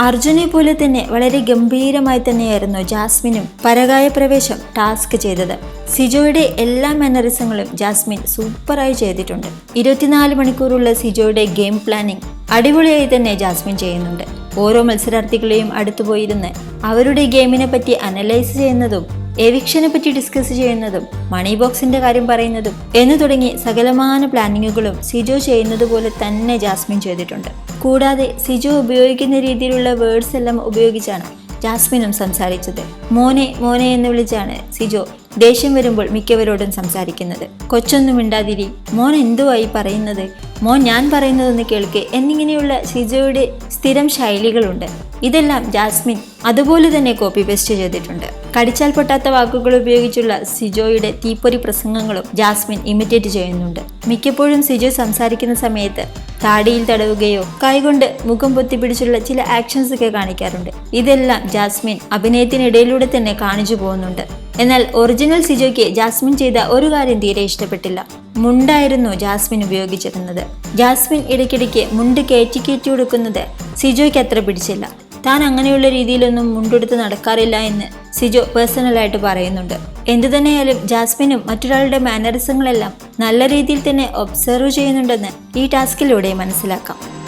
അർജുനെ പോലെ തന്നെ വളരെ ഗംഭീരമായി തന്നെയായിരുന്നു ജാസ്മിനും പരകായ പ്രവേശം ടാസ്ക് ചെയ്തത്. സിജോയുടെ എല്ലാ മാനറിസങ്ങളും ജാസ്മിൻ സൂപ്പറായി ചെയ്തിട്ടുണ്ട്. ഇരുപത്തിനാല് മണിക്കൂറുള്ള സിജോയുടെ ഗെയിം പ്ലാനിംഗ് അടിപൊളിയായി തന്നെ ജാസ്മിൻ ചെയ്യുന്നുണ്ട്. ഓരോ മത്സരാർത്ഥികളെയും അടുത്തുപോയിരുന്ന് അവരുടെ ഗെയിമിനെ പറ്റി അനലൈസ് ചെയ്യുന്നതും എവിക്ഷനെ പറ്റി ഡിസ്കസ് ചെയ്യുന്നതും മണി ബോക്സിന്റെ കാര്യം പറയുന്നതും എന്ന് തുടങ്ങി സകലമാന പ്ലാനിങ്ങുകളും സിജോ ചെയ്യുന്നത് പോലെ തന്നെ ജാസ്മിൻ ചെയ്തിട്ടുണ്ട്. കൂടാതെ സിജോ ഉപയോഗിക്കുന്ന രീതിയിലുള്ള വേർഡ്സ് എല്ലാം ഉപയോഗിച്ചാണ് ജാസ്മിനും സംസാരിച്ചത്. മോനെ മോനെ എന്ന് വിളിച്ചാണ് സിജോ ദേഷ്യം വരുമ്പോൾ മിക്കവരോടും സംസാരിക്കുന്നത്. കൊച്ചൊന്നും മിണ്ടാതിരി മോൻ എന്തുവായി പറയുന്നത്? മോൻ ഞാൻ പറയുന്നതൊന്ന് കേൾക്ക്. എന്നിങ്ങനെയുള്ള സിജോയുടെ സ്ഥിരം ശൈലികളുണ്ട്. ഇതെല്ലാം ജാസ്മിൻ അതുപോലെ തന്നെ കോപ്പി പേസ്റ്റ് ചെയ്തിട്ടുണ്ട്. കടിച്ചാൽ പൊട്ടാത്ത വാക്കുകൾ ഉപയോഗിച്ചുള്ള സിജോയുടെ തീപ്പൊരി പ്രസംഗങ്ങളും ജാസ്മിൻ ഇമിറ്റേറ്റ് ചെയ്യുന്നുണ്ട്. മിക്കപ്പോഴും സിജോ സംസാരിക്കുന്ന സമയത്ത് താടിയിൽ തടവുകയോ കൈകൊണ്ട് മുഖം പൊത്തിപ്പിടിച്ചുള്ള ചില ആക്ഷൻസ് ഒക്കെ കാണിക്കാറുണ്ട്. ഇതെല്ലാം ജാസ്മിൻ അഭിനയത്തിനിടയിലൂടെ തന്നെ കാണിച്ചു പോകുന്നുണ്ട്. എന്നാൽ ഒറിജിനൽ സിജോയ്ക്ക് ജാസ്മിൻ ചെയ്ത ഒരു കാര്യം തീരെ ഇഷ്ടപ്പെട്ടില്ല. മുണ്ടായിരുന്നു ജാസ്മിൻ ഉപയോഗിച്ചിരുന്നത് ജാസ്മിൻ ഇടയ്ക്കിടയ്ക്ക് മുണ്ട് കയറ്റി കയറ്റി കൊടുക്കുന്നത് സിജോയ്ക്ക് അത്ര പിടിച്ചില്ല. താൻ അങ്ങനെയുള്ള രീതിയിലൊന്നും മുണ്ടെടുത്ത് നടക്കാറില്ല എന്ന് സിജോ പേഴ്സണലായിട്ട് പറയുന്നുണ്ട്. എന്തു തന്നെയായാലും ജാസ്മിനും മറ്റൊരാളുടെ മാനറിസങ്ങളെല്ലാം നല്ല രീതിയിൽ തന്നെ ഒബ്സർവ് ചെയ്യുന്നുണ്ടെന്ന് ഈ ടാസ്കിലൂടെ മനസ്സിലാക്കാം.